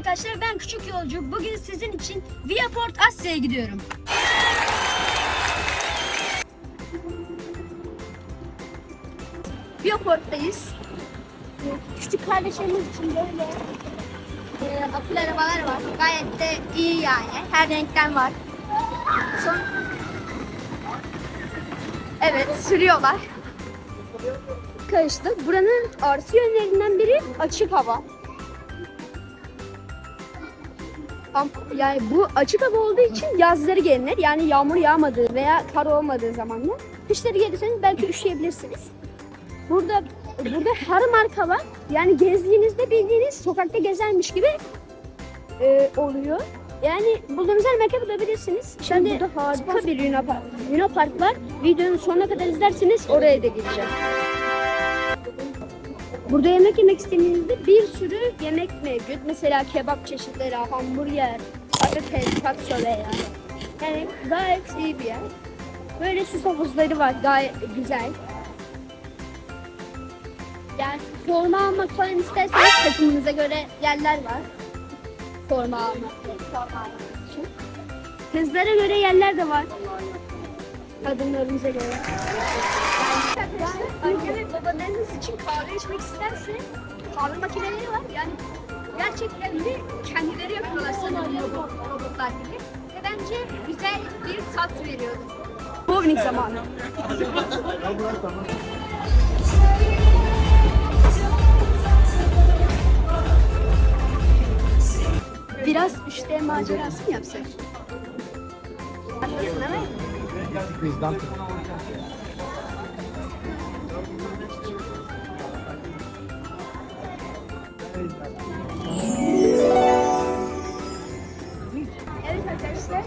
arkadaşlar ben Küçük Yolcu. Bugün sizin için Viaport Asya'ya gidiyorum. Viaport'tayız. Küçük kardeşlerimiz için böyle e, akül arabalar var. Gayet de iyi yani. Her renkten var. Son... Evet sürüyorlar. Karıştı. Buranın artı yönlerinden biri açık hava. Yani bu açık hava olduğu için yazları gelinir. Yani yağmur yağmadığı veya kar olmadığı zamanlar. Kışları gelirseniz belki üşüyebilirsiniz. Burada burada her marka var. Yani gezdiğinizde bildiğiniz sokakta gezermiş gibi e, oluyor. Yani bulduğunuz her marka bulabilirsiniz. Şimdi burada harika bir Luna Park, Luna Park var. Videonun sonuna kadar izlerseniz oraya da gideceğim. Burada yemek yemek istediğinizde bir sürü yemek mevcut. Mesela kebap çeşitleri, hamburger, patates, patsola yani. Yani gayet iyi bir yer. Böyle süs havuzları var gayet güzel. Yani forma almak falan isterseniz takımınıza göre yerler var. Forma almak, forma için. Kızlara göre yerler de var. Kadınlarımıza göre. Anne ve babalarınız için kahve içmek isterse kahve makineleri var. Yani gerçekten de kendileri yapıyorlar sanırım robot, robotlar gibi. Ve bence güzel bir tat veriyordu. Bowling zamanı. Biraz 3D macerası mı yapsak? Haklısın mi? Bizden Evet arkadaşlar,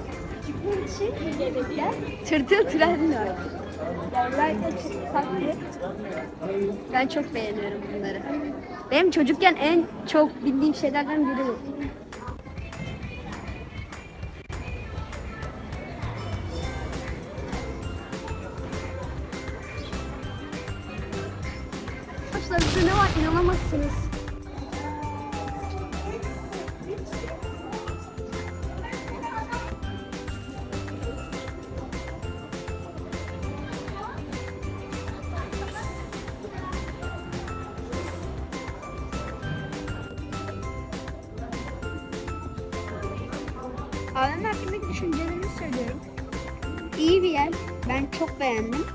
bebekler tırtıl tren var. Yerler de çok tatlı. Ben çok beğeniyorum bunları. Benim çocukken en çok bildiğim şeylerden biri bu. Arkadaşlar burada ne var inanamazsınız. AVM hakkındaki düşüncelerimi söylüyorum. İyi bir yer. Ben çok beğendim.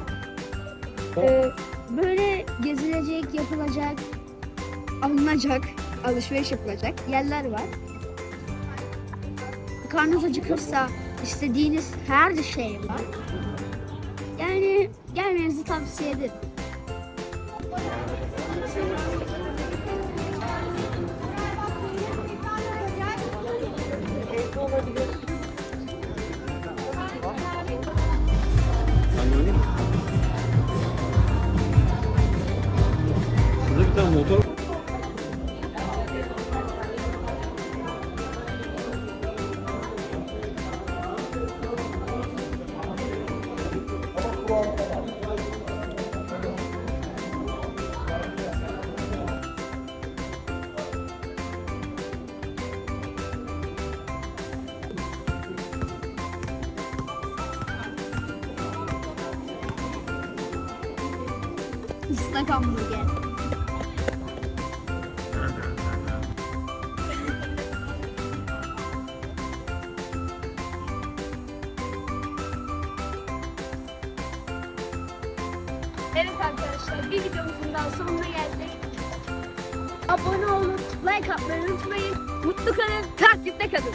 Ee, böyle gezilecek, yapılacak, alınacak, alışveriş yapılacak yerler var. Karnınız acıkırsa istediğiniz her şey var. Yani gelmenizi tavsiye ederim. Motor Islak hamburger. Evet arkadaşlar bir videomuzun daha sonuna geldik. Abone olun, like atmayı unutmayın. Mutlu kalın, takipte kalın.